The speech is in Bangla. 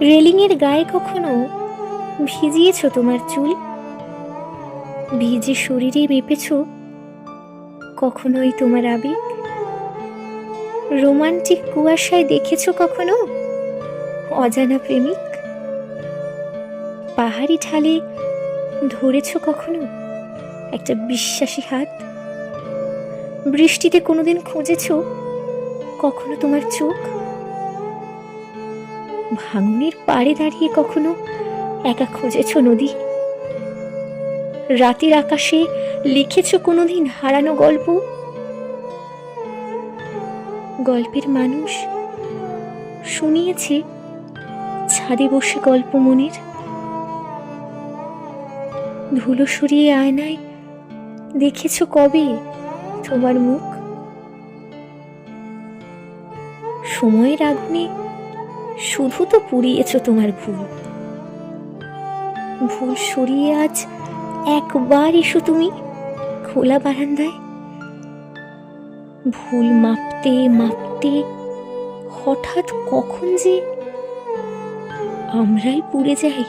রেলিংয়ের গায়ে কখনো ভিজিয়েছ তোমার চুল? ভিজে শরীরে মেপেছ কখনোই তোমার আবেগ? রোমান্টিক কুয়াশায় দেখেছ কখনো অজানা প্রেমিক? পাহাড়ি ঢালে ধরেছ কখনো একটা বিশ্বাসী হাত? বৃষ্টিতে কোনোদিন খুঁজেছ কখনো তোমার চোখ? ভাঙনের পাড়ে দাঁড়িয়ে কখনো একা খুঁজেছ নদী? রাতের আকাশে লিখেছ কোনোদিন হারানো গল্প? গল্পের মানুষ শুনিয়েছে ছাদে বসে গল্প মনের। ধুলো সরিয়ে আয়নায় দেখেছ কবে তোমার মুখ? সময়ের আগুনে শুধু তো পুড়িয়েছ তোমার ভুল। ভুল সরিয়ে আজ একবার এসো তুমি খোলা বারান্দায়। ভুল মাপতে মাপতে হঠাৎ কখন যে আমরাই পুড়ে যাই।